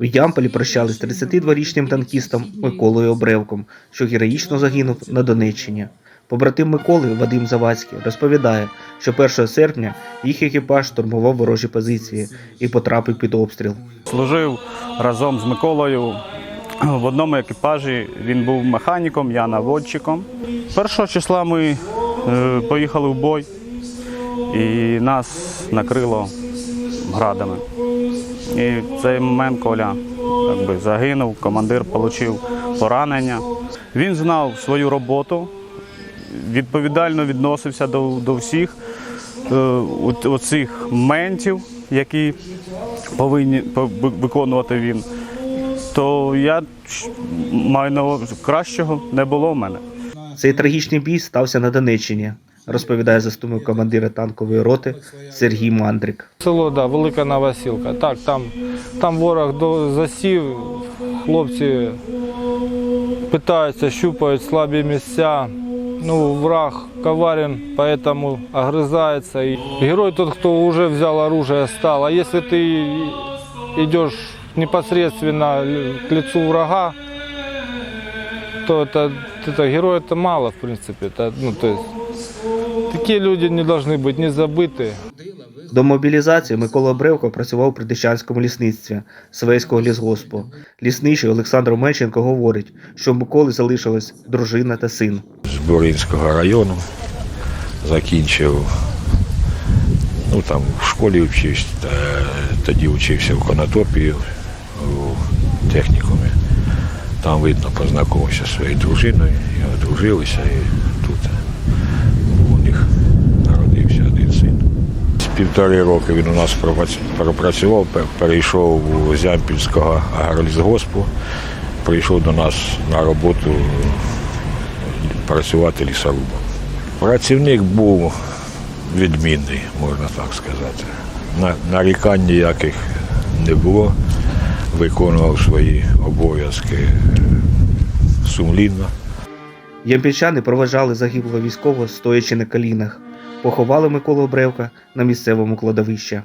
В Ямполі прощались з 32-річним танкістом Миколою Обревком, що героїчно загинув на Донеччині. Побратим Миколи Вадим Завадський розповідає, що 1 серпня їх екіпаж штурмував ворожі позиції і потрапив під обстріл. Служив разом з Миколою в одному екіпажі. Він був механіком, я наводчиком. Першого числа ми е, поїхали в бой, і нас накрило градами. І в цей момент Коля якби, загинув, командир отримав поранення. Він знав свою роботу, відповідально відносився до, до всіх е, оцих ментів, які повинні виконувати він. То я маю на кращого не було в мене. Цей трагічний бій стався на Донеччині, розповідає заступник командира танкової роти Сергій Мандрик. Село, да, Велика Новосілка. Так, там, там ворог до, засів, хлопці питаються, щупають слабі місця. Ну, враг коварен, поэтому огрызается. И герой тот, кто уже взял оружие, стал. А если ты идешь непосредственно к лицу врага, то это, это герой это мало, в принципе. Это, ну, то есть, такие люди не должны быть не забыты. До мобілізації Микола Обревко працював при Дещанському лісництві Свейського лісгоспу. Лісничий Олександр Мельченко говорить, що в Миколи залишилась дружина та син. з Буринського району. Закінчив, ну там в школі вчився, та, тоді вчився в Конотопі у технікумі. Там, видно, познайомився зі своєю дружиною, і одружилися, і півтори роки він у нас пропрацював, перейшов у Зямпільського агролісгоспу, прийшов до нас на роботу працювати лісорубом. Працівник був відмінний, можна так сказати. Нарікань ніяких не було. Виконував свої обов'язки сумлінно. Ямпільчани проважали загиблого військового, стоячи на колінах. Поховали Миколу Бревка на місцевому кладовищі.